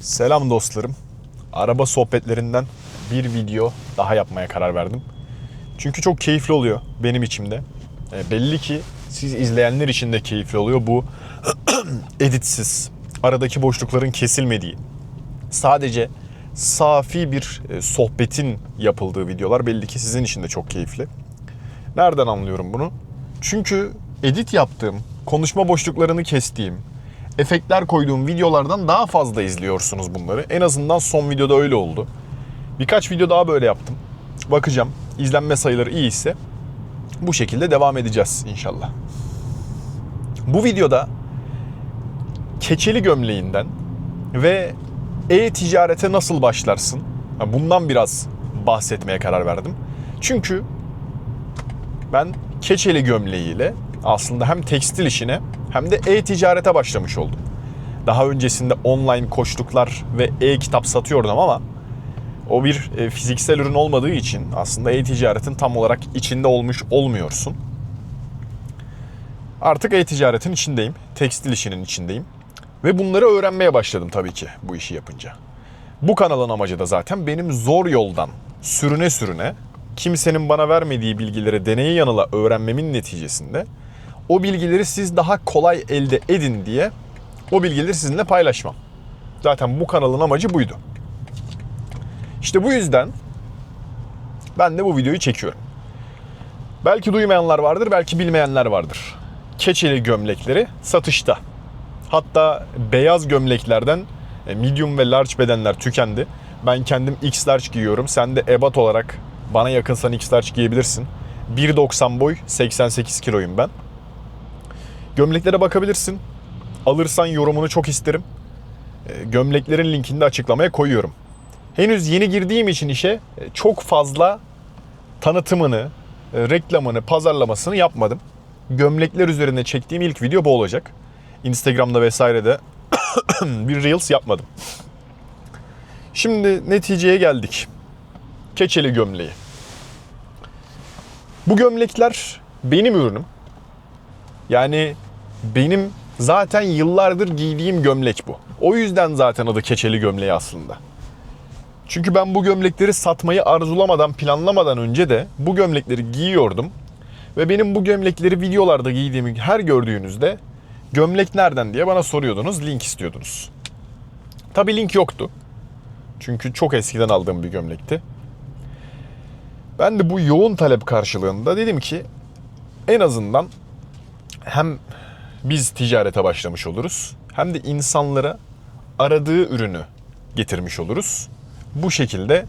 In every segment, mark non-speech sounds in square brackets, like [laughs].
Selam dostlarım. Araba sohbetlerinden bir video daha yapmaya karar verdim. Çünkü çok keyifli oluyor benim içimde. E, belli ki siz izleyenler için de keyifli oluyor bu [clears throat] editsiz, aradaki boşlukların kesilmediği, sadece safi bir e, sohbetin yapıldığı videolar belli ki sizin için de çok keyifli. Nereden anlıyorum bunu? Çünkü edit yaptığım, konuşma boşluklarını kestiğim, efektler koyduğum videolardan daha fazla izliyorsunuz bunları. En azından son videoda öyle oldu. Birkaç video daha böyle yaptım. Bakacağım. İzlenme sayıları iyi ise bu şekilde devam edeceğiz inşallah. Bu videoda keçeli gömleğinden ve e-ticarete nasıl başlarsın? Bundan biraz bahsetmeye karar verdim. Çünkü ben keçeli gömleğiyle aslında hem tekstil işine hem de e-ticarete başlamış oldum. Daha öncesinde online koçluklar ve e-kitap satıyordum ama o bir e, fiziksel ürün olmadığı için aslında e-ticaretin tam olarak içinde olmuş olmuyorsun. Artık e-ticaretin içindeyim. Tekstil işinin içindeyim. Ve bunları öğrenmeye başladım tabii ki bu işi yapınca. Bu kanalın amacı da zaten benim zor yoldan sürüne sürüne kimsenin bana vermediği bilgileri deneye yanıla öğrenmemin neticesinde o bilgileri siz daha kolay elde edin diye o bilgileri sizinle paylaşmam. Zaten bu kanalın amacı buydu. İşte bu yüzden ben de bu videoyu çekiyorum. Belki duymayanlar vardır, belki bilmeyenler vardır. Keçeli gömlekleri satışta. Hatta beyaz gömleklerden e, medium ve large bedenler tükendi. Ben kendim X large giyiyorum. Sen de ebat olarak bana yakınsan X large giyebilirsin. 1.90 boy, 88 kiloyum ben. Gömleklere bakabilirsin. Alırsan yorumunu çok isterim. E, Gömleklerin linkini de açıklamaya koyuyorum. Henüz yeni girdiğim için işe e, çok fazla tanıtımını, e, reklamını, pazarlamasını yapmadım. Gömlekler üzerine çektiğim ilk video bu olacak. Instagram'da vesairede [coughs] bir Reels yapmadım. Şimdi neticeye geldik. Keçeli gömleği. Bu gömlekler benim ürünüm. Yani benim zaten yıllardır giydiğim gömlek bu. O yüzden zaten adı keçeli gömleği aslında. Çünkü ben bu gömlekleri satmayı arzulamadan, planlamadan önce de bu gömlekleri giyiyordum. Ve benim bu gömlekleri videolarda giydiğimi her gördüğünüzde gömlek nereden diye bana soruyordunuz, link istiyordunuz. Tabii link yoktu. Çünkü çok eskiden aldığım bir gömlekti. Ben de bu yoğun talep karşılığında dedim ki en azından hem biz ticarete başlamış oluruz hem de insanlara aradığı ürünü getirmiş oluruz. Bu şekilde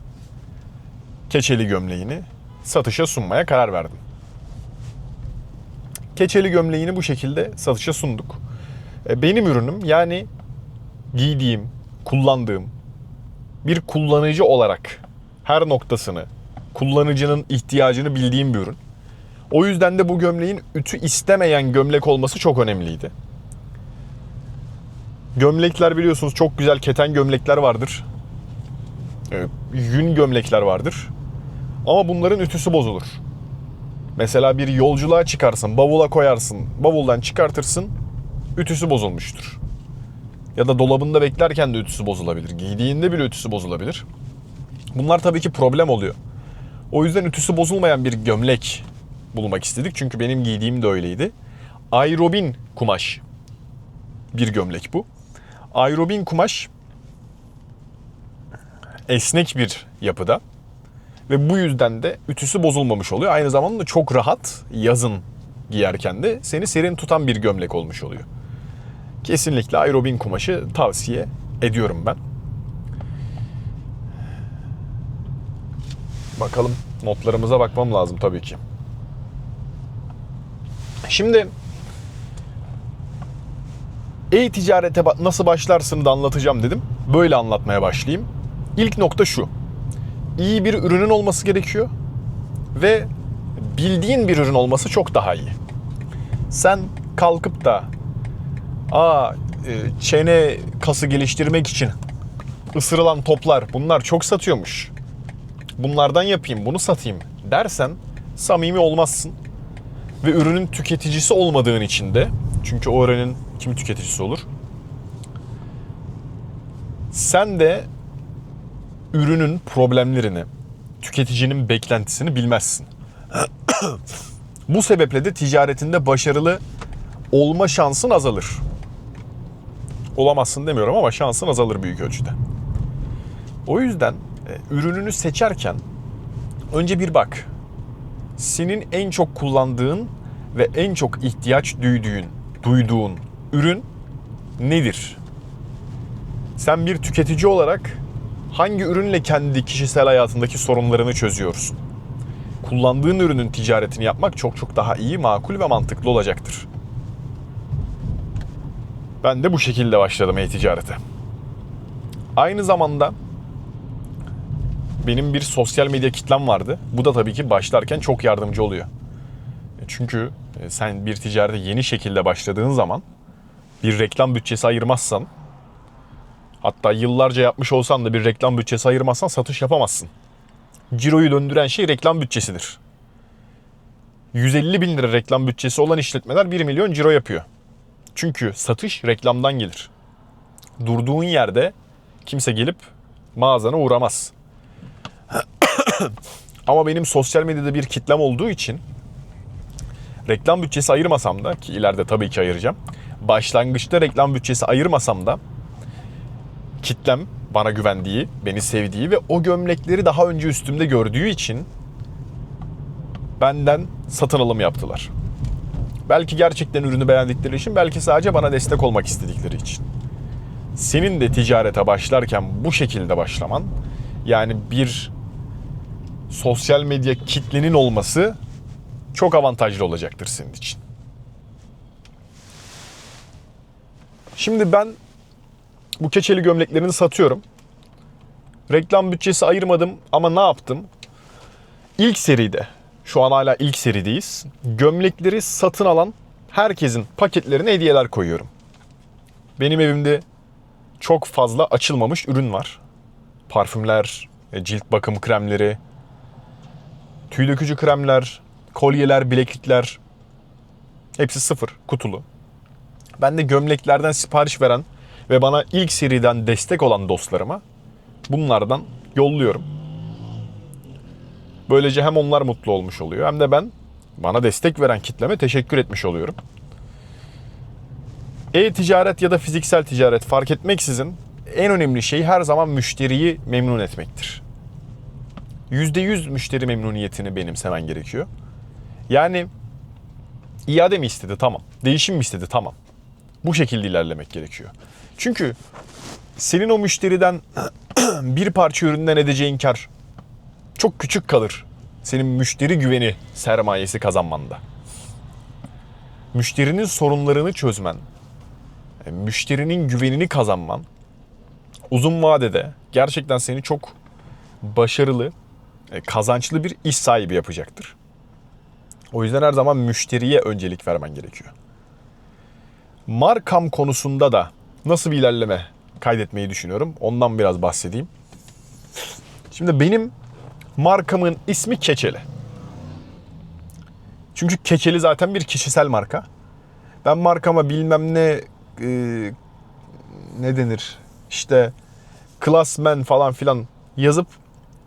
keçeli gömleğini satışa sunmaya karar verdim. Keçeli gömleğini bu şekilde satışa sunduk. E, Benim ürünüm yani giydiğim, kullandığım bir kullanıcı olarak her noktasını, kullanıcının ihtiyacını bildiğim bir ürün. O yüzden de bu gömleğin ütü istemeyen gömlek olması çok önemliydi. Gömlekler biliyorsunuz çok güzel keten gömlekler vardır. Ee, Yün gömlekler vardır. Ama bunların ütüsü bozulur. Mesela bir yolculuğa çıkarsın, bavula koyarsın, bavuldan çıkartırsın, ütüsü bozulmuştur. Ya da dolabında beklerken de ütüsü bozulabilir. Giydiğinde bile ütüsü bozulabilir. Bunlar tabii ki problem oluyor. O yüzden ütüsü bozulmayan bir gömlek bulmak istedik. Çünkü benim giydiğim de öyleydi. Aerobin kumaş bir gömlek bu. Aerobin kumaş esnek bir yapıda ve bu yüzden de ütüsü bozulmamış oluyor. Aynı zamanda çok rahat yazın giyerken de seni serin tutan bir gömlek olmuş oluyor. Kesinlikle aerobin kumaşı tavsiye ediyorum ben. Bakalım notlarımıza bakmam lazım tabii ki. Şimdi e-ticarete nasıl başlarsın da anlatacağım dedim. Böyle anlatmaya başlayayım. İlk nokta şu. İyi bir ürünün olması gerekiyor ve bildiğin bir ürün olması çok daha iyi. Sen kalkıp da aa e, çene kası geliştirmek için ısırılan toplar bunlar çok satıyormuş. Bunlardan yapayım, bunu satayım dersen samimi olmazsın. Ve ürünün tüketicisi olmadığın için de çünkü o ürünün kim tüketicisi olur? sen de ürünün problemlerini, tüketicinin beklentisini bilmezsin. Bu sebeple de ticaretinde başarılı olma şansın azalır. Olamazsın demiyorum ama şansın azalır büyük ölçüde. O yüzden e, ürününü seçerken önce bir bak. Senin en çok kullandığın ve en çok ihtiyaç duyduğun, duyduğun ürün nedir? Sen bir tüketici olarak hangi ürünle kendi kişisel hayatındaki sorunlarını çözüyorsun? Kullandığın ürünün ticaretini yapmak çok çok daha iyi, makul ve mantıklı olacaktır. Ben de bu şekilde başladım e-ticarete. Aynı zamanda benim bir sosyal medya kitlem vardı. Bu da tabii ki başlarken çok yardımcı oluyor. E, Çünkü e, sen bir ticarete yeni şekilde başladığın zaman bir reklam bütçesi ayırmazsan hatta yıllarca yapmış olsan da bir reklam bütçesi ayırmazsan satış yapamazsın. Ciroyu döndüren şey reklam bütçesidir. 150 bin lira reklam bütçesi olan işletmeler 1 milyon ciro yapıyor. Çünkü satış reklamdan gelir. Durduğun yerde kimse gelip mağazana uğramaz. [coughs] Ama benim sosyal medyada bir kitlem olduğu için reklam bütçesi ayırmasam da ki ileride tabii ki ayıracağım. Başlangıçta reklam bütçesi ayırmasam da kitlem bana güvendiği, beni sevdiği ve o gömlekleri daha önce üstümde gördüğü için benden satın alım yaptılar. Belki gerçekten ürünü beğendikleri için, belki sadece bana destek olmak istedikleri için. Senin de ticarete başlarken bu şekilde başlaman, yani bir sosyal medya kitlenin olması çok avantajlı olacaktır senin için. Şimdi ben bu keçeli gömleklerini satıyorum. Reklam bütçesi ayırmadım ama ne yaptım? İlk seride, şu an hala ilk serideyiz. Gömlekleri satın alan herkesin paketlerine hediyeler koyuyorum. Benim evimde çok fazla açılmamış ürün var. Parfümler, e, cilt bakım kremleri, tüy dökücü kremler, kolyeler, bileklikler hepsi sıfır kutulu. Ben de gömleklerden sipariş veren ve bana ilk seriden destek olan dostlarıma bunlardan yolluyorum. Böylece hem onlar mutlu olmuş oluyor hem de ben bana destek veren kitleme teşekkür etmiş oluyorum. E-ticaret ya da fiziksel ticaret fark etmeksizin en önemli şey her zaman müşteriyi memnun etmektir. %100 müşteri memnuniyetini benimsemen gerekiyor. Yani iade mi istedi? Tamam. Değişim mi istedi? Tamam. Bu şekilde ilerlemek gerekiyor. Çünkü senin o müşteriden [clears throat] bir parça üründen edeceğin kar çok küçük kalır. Senin müşteri güveni sermayesi kazanmanda. Müşterinin sorunlarını çözmen, e, müşterinin güvenini kazanman uzun vadede gerçekten seni çok başarılı, kazançlı bir iş sahibi yapacaktır. O yüzden her zaman müşteriye öncelik vermen gerekiyor. Markam konusunda da nasıl bir ilerleme kaydetmeyi düşünüyorum. Ondan biraz bahsedeyim. Şimdi benim markamın ismi Keçeli. Çünkü Keçeli zaten bir kişisel marka. Ben markama bilmem ne e, ne denir işte klasmen falan filan yazıp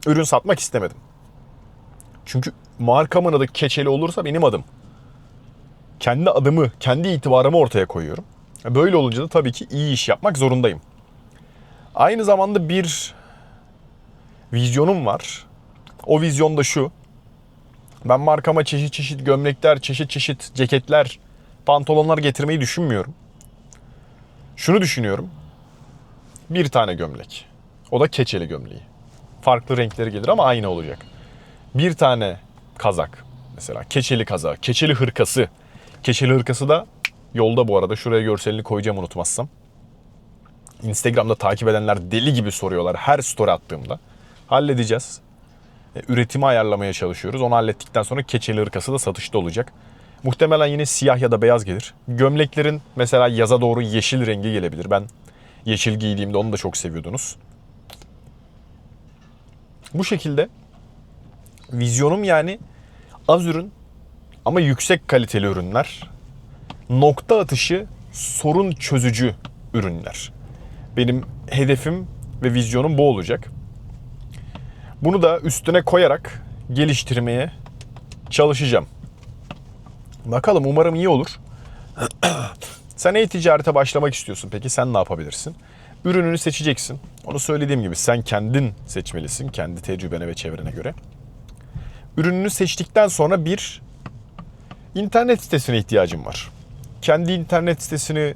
ürün satmak istemedim. Çünkü markamın adı Keçeli olursa benim adım. Kendi adımı, kendi itibarımı ortaya koyuyorum. Böyle olunca da tabii ki iyi iş yapmak zorundayım. Aynı zamanda bir vizyonum var. O vizyon da şu. Ben markama çeşit çeşit gömlekler, çeşit çeşit ceketler, pantolonlar getirmeyi düşünmüyorum. Şunu düşünüyorum. Bir tane gömlek. O da keçeli gömleği. Farklı renkleri gelir ama aynı olacak. Bir tane kazak. Mesela keçeli kazağı, keçeli hırkası. Keçeli hırkası da yolda bu arada. Şuraya görselini koyacağım unutmazsam. Instagram'da takip edenler deli gibi soruyorlar her story attığımda. Halledeceğiz. E, Üretimi ayarlamaya çalışıyoruz. Onu hallettikten sonra keçeli hırkası da satışta olacak. Muhtemelen yine siyah ya da beyaz gelir. Gömleklerin mesela yaza doğru yeşil rengi gelebilir. Ben yeşil giydiğimde onu da çok seviyordunuz. Bu şekilde vizyonum yani az ürün ama yüksek kaliteli ürünler. Nokta atışı sorun çözücü ürünler. Benim hedefim ve vizyonum bu olacak. Bunu da üstüne koyarak geliştirmeye çalışacağım. Bakalım umarım iyi olur. [clears throat] sen e-ticarete başlamak istiyorsun. Peki sen ne yapabilirsin? Ürününü seçeceksin. Onu söylediğim gibi sen kendin seçmelisin. Kendi tecrübene ve çevrene göre. Ürününü seçtikten sonra bir internet sitesine ihtiyacın var. Kendi internet sitesini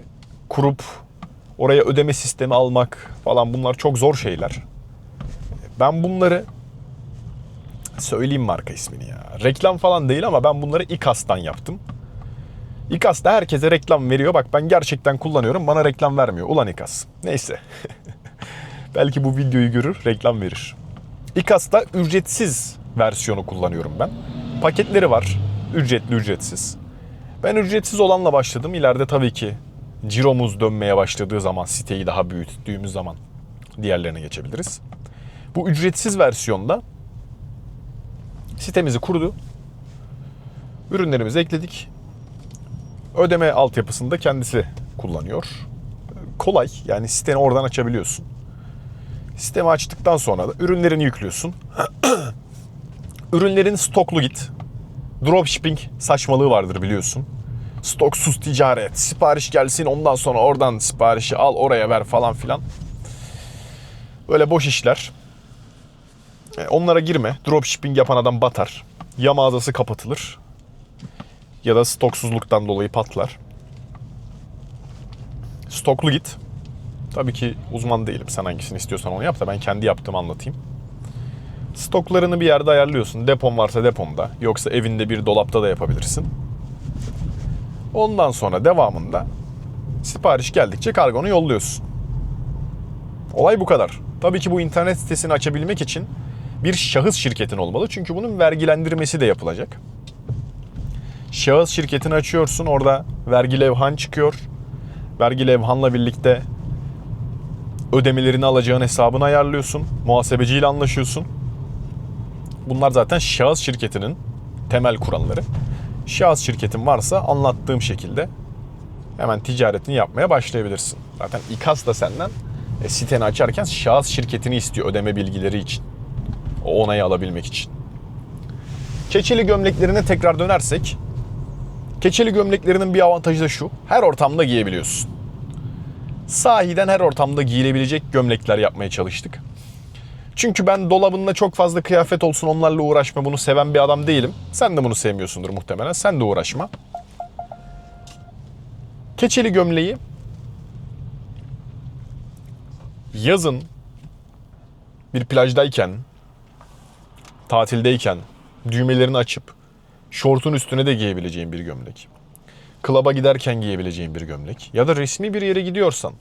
kurup oraya ödeme sistemi almak falan bunlar çok zor şeyler. Ben bunları söyleyeyim marka ismini ya. Reklam falan değil ama ben bunları İKAS'tan yaptım. İKAS da herkese reklam veriyor. Bak ben gerçekten kullanıyorum. Bana reklam vermiyor. Ulan İKAS. Neyse. [laughs] Belki bu videoyu görür, reklam verir. İKAS'ta ücretsiz versiyonu kullanıyorum ben. Paketleri var. Ücretli, ücretsiz. Ben ücretsiz olanla başladım. İleride tabii ki ciromuz dönmeye başladığı zaman, siteyi daha büyüttüğümüz zaman diğerlerine geçebiliriz. Bu ücretsiz versiyonda sitemizi kurdu. Ürünlerimizi ekledik. Ödeme altyapısını da kendisi kullanıyor. Kolay yani siteni oradan açabiliyorsun. Sistemi açtıktan sonra da ürünlerini yüklüyorsun. [clears throat] Ürünlerin stoklu git. Dropshipping saçmalığı vardır biliyorsun. Stoksuz ticaret, sipariş gelsin ondan sonra oradan siparişi al oraya ver falan filan. Böyle boş işler. E, Onlara girme. Dropshipping yapan adam batar. Ya mağazası kapatılır ya da stoksuzluktan dolayı patlar. Stoklu git. Tabii ki uzman değilim. Sen hangisini istiyorsan onu yap da ben kendi yaptığımı anlatayım. Stoklarını bir yerde ayarlıyorsun. Depon varsa deponda. Yoksa evinde bir dolapta da yapabilirsin. Ondan sonra devamında sipariş geldikçe kargonu yolluyorsun. Olay bu kadar. Tabii ki bu internet sitesini açabilmek için bir şahıs şirketin olmalı. Çünkü bunun vergilendirmesi de yapılacak. Şahıs şirketini açıyorsun. Orada vergi levhan çıkıyor. Vergi levhanla birlikte ödemelerini alacağın hesabını ayarlıyorsun. Muhasebeciyle anlaşıyorsun. Bunlar zaten şahıs şirketinin temel kuralları. Şahıs şirketin varsa anlattığım şekilde hemen ticaretini yapmaya başlayabilirsin. Zaten İKAS da senden e, siteni açarken şahıs şirketini istiyor ödeme bilgileri için. O onayı alabilmek için. Keçeli gömleklerine tekrar dönersek, keçeli gömleklerinin bir avantajı da şu. Her ortamda giyebiliyorsun. Sahiden her ortamda giyilebilecek gömlekler yapmaya çalıştık. Çünkü ben dolabında çok fazla kıyafet olsun onlarla uğraşma bunu seven bir adam değilim. Sen de bunu sevmiyorsundur muhtemelen. Sen de uğraşma. Keçeli gömleği yazın bir plajdayken, tatildeyken düğmelerini açıp şortun üstüne de giyebileceğin bir gömlek. Klaba giderken giyebileceğin bir gömlek. Ya da resmi bir yere gidiyorsan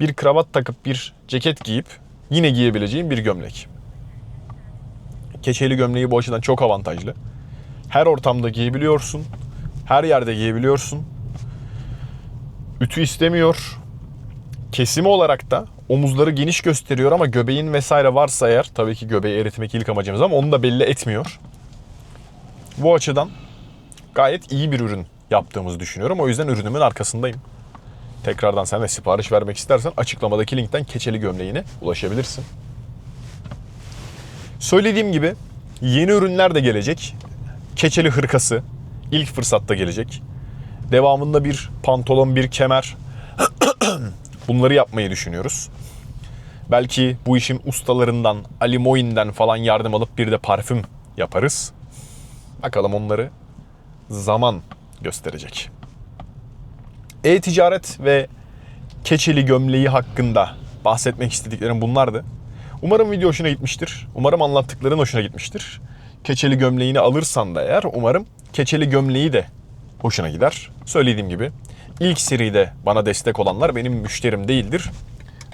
bir kravat takıp bir ceket giyip yine giyebileceğin bir gömlek. Keçeli gömleği bu açıdan çok avantajlı. Her ortamda giyebiliyorsun. Her yerde giyebiliyorsun. Ütü istemiyor. Kesimi olarak da omuzları geniş gösteriyor ama göbeğin vesaire varsa eğer tabii ki göbeği eritmek ilk amacımız ama onu da belli etmiyor. Bu açıdan gayet iyi bir ürün yaptığımızı düşünüyorum. O yüzden ürünümün arkasındayım. Tekrardan sen de sipariş vermek istersen açıklamadaki linkten keçeli gömleğine ulaşabilirsin. Söylediğim gibi yeni ürünler de gelecek. Keçeli hırkası ilk fırsatta gelecek. Devamında bir pantolon, bir kemer. [clears throat] Bunları yapmayı düşünüyoruz. Belki bu işin ustalarından, Ali Moin'den falan yardım alıp bir de parfüm yaparız. Bakalım onları zaman gösterecek. E-ticaret ve keçeli gömleği hakkında bahsetmek istediklerim bunlardı. Umarım video hoşuna gitmiştir. Umarım anlattıkların hoşuna gitmiştir. Keçeli gömleğini alırsan da eğer umarım keçeli gömleği de hoşuna gider. Söylediğim gibi ilk seride bana destek olanlar benim müşterim değildir.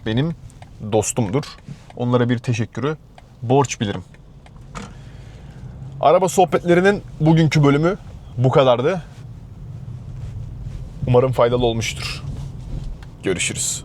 Benim dostumdur. Onlara bir teşekkürü borç bilirim. Araba sohbetlerinin bugünkü bölümü bu kadardı. Umarım faydalı olmuştur. Görüşürüz.